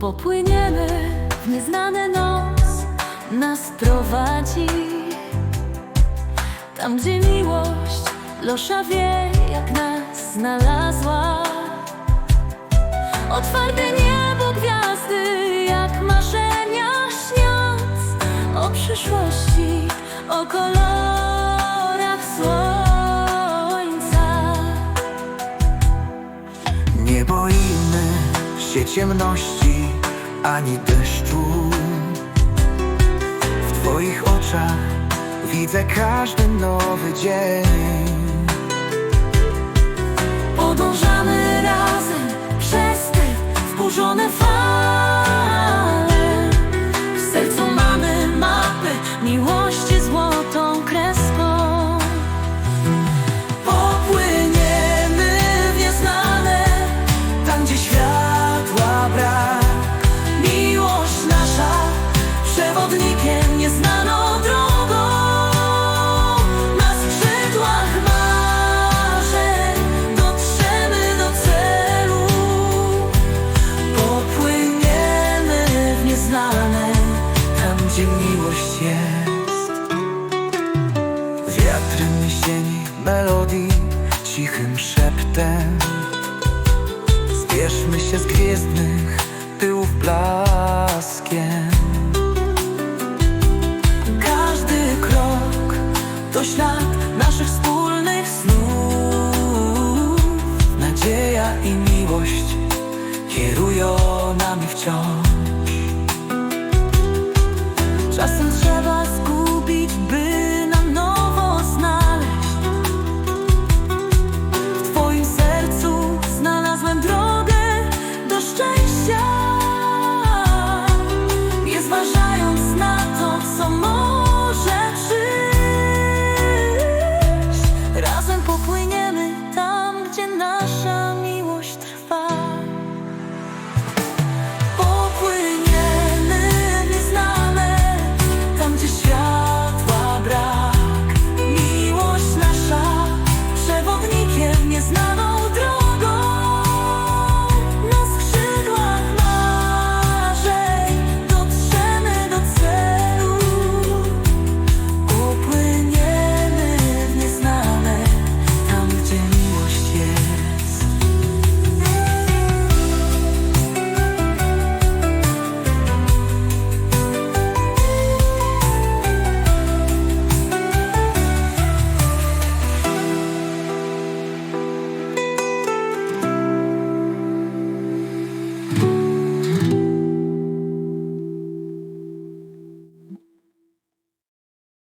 Popłyniemy w nieznany nos Nas prowadzi. Tam gdzie miłość Losza wie jak nas znalazła. Otwarte niebo gwiazdy Jak marzenia śniąc O przyszłości, o kolorach słońca. Nie boimy się ciemności ani deszczu. W Twoich oczach widzę każdy nowy dzień. Podążamy razem Jesieni melodii Cichym szeptem. Zbierzmy się z gwiezdnych tyłów blaskiem. Każdy krok to ślad naszych wspólnych snów. Nadzieja i miłość kierują nami wciąż. Czasem